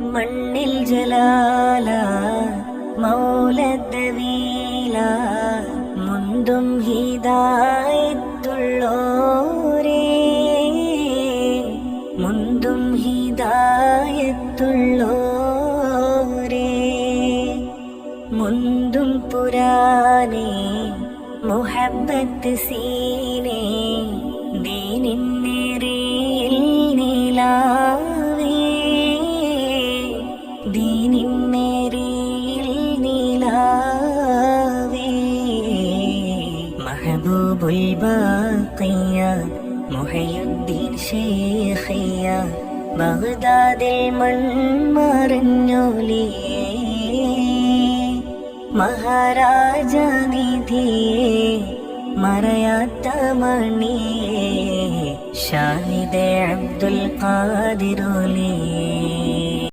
മണ്ണിൽ ജലാല മൗലദ്വീല മുന്തും ഹിദായത്തുള്ളോരേ. മുന്തും ഹിദായത്തുള്ളോരേ. മുന്തും പുരാനേ മുഹബത്ത് സീനേ. മഹബൂബുൽ ബാഖിയ മുഹയുദ്ദീൻ ഷേഖിയ ബഗ്ദാദിൽ മൺമറഞ്ഞോലിയേ മഹാരാജ നിധിയേ മറയാത്ത മണിയേ ഷാഹിദെ അബ്ദുൽ ഖാദിറുലിയേ